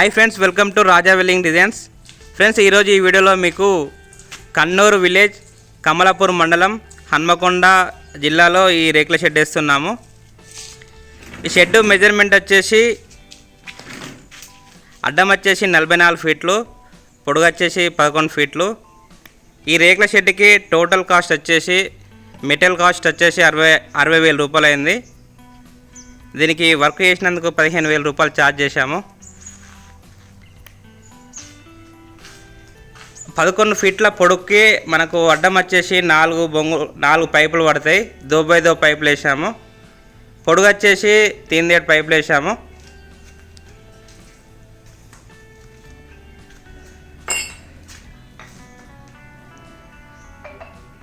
Hi friends welcome to Raja welding designs friends ఈరోజు ఈ వీడియోలో మీకు కన్నూరు విలేజ్ కమలాపూర్ మండలం హన్మకొండ జిల్లాలో ఈ రేకుల షెడ్ వేస్తున్నాము. ఈ షెడ్ మెజర్మెంట్ వచ్చేసి అడ్డం వచ్చేసి నలభై నాలుగు ఫీట్లు పొడుగు వచ్చేసి పదకొండు ఫీట్లు ఈ రేకుల షెడ్కి టోటల్ కాస్ట్ వచ్చేసి మెటీరియల్ కాస్ట్ వచ్చేసి అరవై అరవై వేల రూపాయలు అయింది దీనికి వర్క్ చేసినందుకు పదిహేను వేల రూపాయలు ఛార్జ్ చేశాము. పదకొండు ఫీట్ల పొడుక్కి మనకు అడ్డం వచ్చేసి నాలుగు బొంగు నాలుగు పైపులు పడతాయి. దో బై దో పైపులు వేసాము. పొడుగు వచ్చేసి తీందేడు పైపులు వేసాము.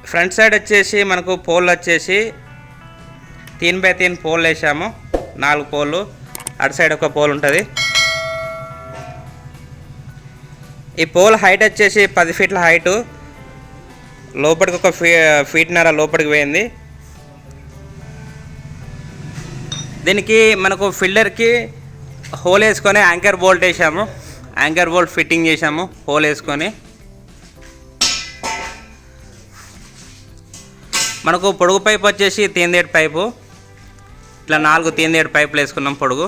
ఫ్రంట్ సైడ్ వచ్చేసి మనకు పోల్ వచ్చేసి తీన్ బై తీన్ పోల్ వేసాము. నాలుగు పోళ్ళు అటు సైడ్ ఒక పోల్ ఉంటుంది. ఈ పోల్ హైట్ వచ్చేసి పది ఫీట్ల హైటు. లోపలికి ఒక ఫీ ఫీట్నర లోపలికి పోయింది. దీనికి మనకు ఫిల్డర్కి హోల్ వేసుకొని యాంకర్ బోల్ట్ వేసాము. యాంకర్ బోల్ట్ ఫిట్టింగ్ చేసాము హోల్ వేసుకొని. మనకు పొడుగు పైప్ వచ్చేసి తీందేడు పైపు. ఇట్లా నాలుగు తీందేడు పైపులు వేసుకున్నాం పొడుగు.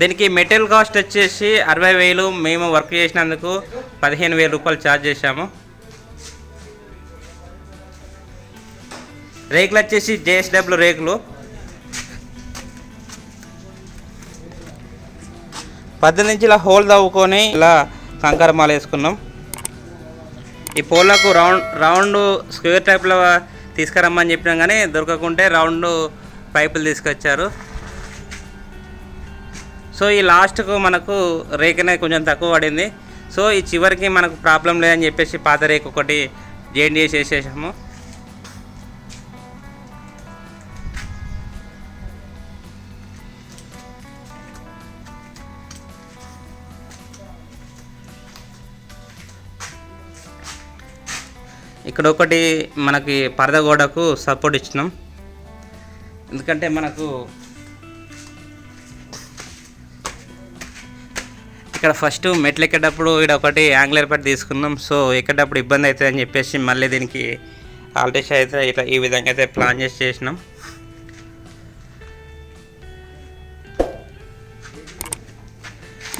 దీనికి మెటీరియల్ కాస్ట్ వచ్చేసి అరవై వేలు. మేము వర్క్ చేసినందుకు పదిహేను వేల రూపాయలు ఛార్జ్ చేశాము. రేకులు వచ్చేసి జేఎస్డబ్ల్యూ రేకులు. పద్దెనిమిది నుంచి ఇలా హోల్ తవ్వుకొని ఇలా కంకర మాల వేసుకున్నాం. ఈ పోల్లకు రౌండ్ రౌండ్ స్క్వేర్ టైప్లో తీసుకురమ్మని చెప్పినాం కానీ దొరకకుంటే రౌండ్ పైపులు తీసుకొచ్చారు. సో ఈ లాస్ట్కు మనకు రేక్ అనేది కొంచెం తక్కువ పడింది. సో ఈ చివరికి మనకు ప్రాబ్లం లేదని చెప్పేసి పాత రేక్ ఒకటి జేఎన్ చేసేసాము ఇక్కడ ఒకటి మనకి పరద గోడకు సపోర్ట్ ఇచ్చినాం. ఎందుకంటే మనకు ఇక్కడ ఫస్ట్ మెట్లు ఎక్కేటప్పుడు ఇక్కడ ఒకటి యాంగ్లర్ పట్టి తీసుకున్నాం. సో ఎక్కేటప్పుడు ఇబ్బంది అవుతుంది అని చెప్పేసి మళ్ళీ దీనికి ఆల్టేషన్ అయితే ఇట్లా ఈ విధంగా అయితే ప్లాన్ చేసి చేసినాం.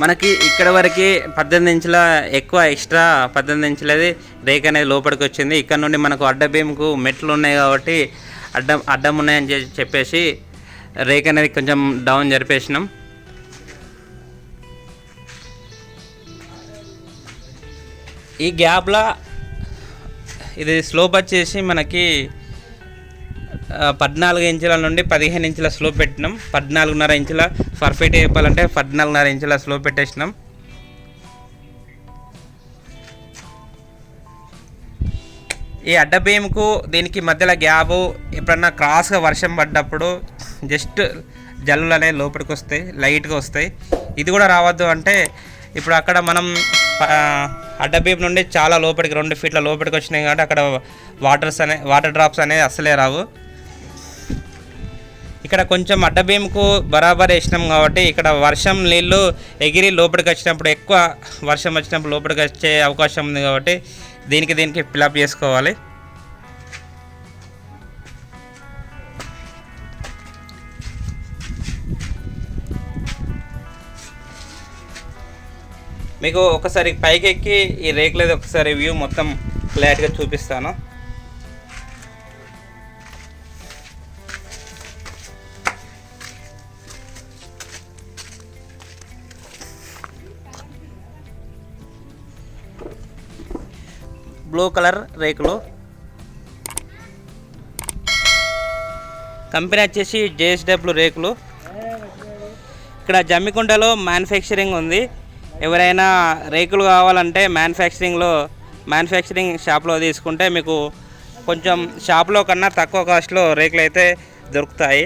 మనకి ఇక్కడ వరకు పద్దెనిమిది ఇంచుల ఎక్కువ ఎక్స్ట్రా పద్దెనిమిది ఇంచులది రేక్ అనేది లోపలికి వచ్చింది. ఇక్కడ నుండి మనకు అడ్డ భీముకు మెట్లు ఉన్నాయి కాబట్టి అడ్డం అడ్డం ఉన్నాయని చెప్పి- చెప్పేసి రేక్ అనేది కొంచెం డౌన్ జరిపేసినాం. ఈ గ్యాప్లో ఇది స్లోప్ వచ్చేసి మనకి పద్నాలుగు ఇంచుల నుండి పదిహేను ఇంచుల స్లోప్ పెట్టినాం. పద్నాలుగున్నర ఇంచుల పర్ఫెక్ట్ చెప్పాలంటే పద్నాలుగున్నర ఇంచుల స్లోప్ పెట్టేసినాం. ఈ అడ్డ బీమ్కు దీనికి మధ్యలో గ్యాబు ఎప్పుడన్నా క్రాస్గా వర్షం పడ్డప్పుడు జస్ట్ జల్లులు అనేవి లోపలికి వస్తాయి లైట్గా వస్తాయి. ఇది కూడా రావద్దు అంటే ఇప్పుడు అక్కడ మనం ప- అడ్డ నుండి చాలా లోపలికి రెండు ఫీట్ల లోపలికి వచ్చినాయి కాబట్టి అక్కడ వాటర్స్ అనే వాటర్ డ్రాప్స్ అనేవి అస్సలే రావు. ఇక్కడ కొంచెం అడ్డబీమ్కు బరాబర్ వేసినాం కాబట్టి ఇక్కడ వర్షం నీళ్ళు ఎగిరి లోపలికి వచ్చినప్పుడు ఎక్కువ వర్షం వచ్చినప్పుడు లోపలికి వచ్చే అవకాశం ఉంది కాబట్టి దీనికి దీనికి ఫిలప్ చేసుకోవాలి. మీకు ఒకసారి పైకి ఎక్కి ఈ రేకులది ఒకసారి వ్యూ మొత్తం క్లారిటీగా చూపిస్తాను. బ్లూ కలర్ రేకులు. కంపెనీ వచ్చేసి జేఎస్డబ్ల్యూ రేకులు. ఇక్కడ జమ్మికుంటలో మ్యానుఫ్యాక్చరింగ్ ఉంది. ఎవరైనా రేకులు కావాలంటే మ్యానుఫ్యాక్చరింగ్లో మ్యానుఫ్యాక్చరింగ్ షాప్లో తీసుకుంటే మీకు కొంచెం షాప్లో కన్నా తక్కువ కాస్ట్లో రేకులు అయితే దొరుకుతాయి.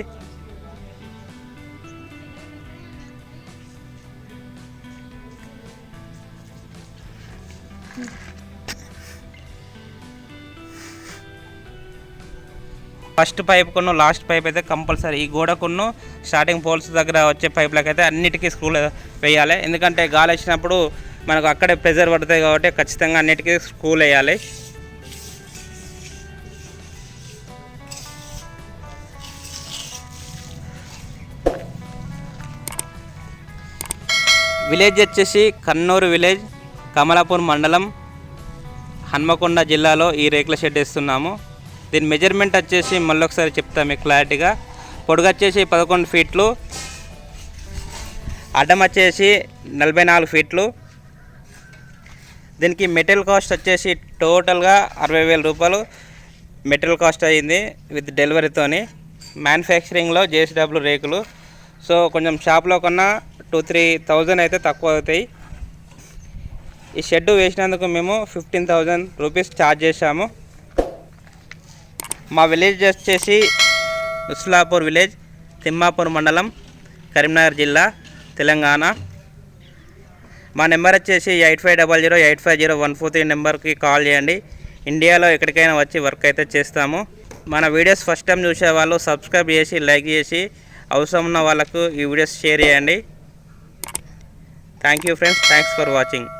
ఫస్ట్ పైప్ కొను లాస్ట్ పైప్ అయితే కంపల్సరీ. ఈ గోడకును స్టార్టింగ్ పోల్స్ దగ్గర వచ్చే పైప్లకు అయితే అన్నిటికీ స్క్రూలు వేయాలి. ఎందుకంటే గాలి వచ్చినప్పుడు మనకు అక్కడే ప్రెజర్ పడుతుంది కాబట్టి ఖచ్చితంగా అన్నిటికీ స్క్రూలు వేయాలి. విలేజ్ వచ్చేసి కన్నూరు విలేజ్ కమలాపూర్ మండలం హన్మకొండ జిల్లాలో ఈ రేకుల షెడ్ వేస్తున్నాము. దీని మెజర్మెంట్ వచ్చేసి మళ్ళీ ఒకసారి చెప్తాను మీకు క్లారిటీగా పొడుగు వచ్చేసి పదకొండు ఫీట్లు అడ్డం వచ్చేసి నలభై నాలుగు ఫీట్లు దీనికి మెటీరియల్ కాస్ట్ వచ్చేసి టోటల్గా అరవై వేల రూపాయలు. మెటీరియల్ కాస్ట్ అయ్యింది విత్ డెలివరీతోని మ్యానుఫ్యాక్చరింగ్లో జేసీడబ్ల్యూ రేకులు. సో కొంచెం షాప్లో కన్నా టూ త్రీ థౌజండ్ అయితే తక్కువ అవుతాయి. ఈ షెడ్ వేసినందుకు మేము ఫిఫ్టీన్ థౌజండ్ రూపీస్ ఛార్జ్ చేశాము. మా విలేజ్ వచ్చేసి ఉస్లాపూర్ విలేజ్ తిమ్మాపూర్ మండలం కరీంనగర్ జిల్లా తెలంగాణ. మా నెంబర్ వచ్చేసి eight five double zero eight five zero one four three నెంబర్కి కాల్ చేయండి. ఇండియాలో ఎక్కడికైనా వచ్చి వర్క్ అయితే చేస్తాము. మన వీడియోస్ ఫస్ట్ టైం చూసే వాళ్ళు సబ్స్క్రైబ్ చేసి లైక్ చేసి అవసరం ఉన్న వాళ్ళకు ఈ వీడియోస్ షేర్ చేయండి. Thank you friends thanks for watching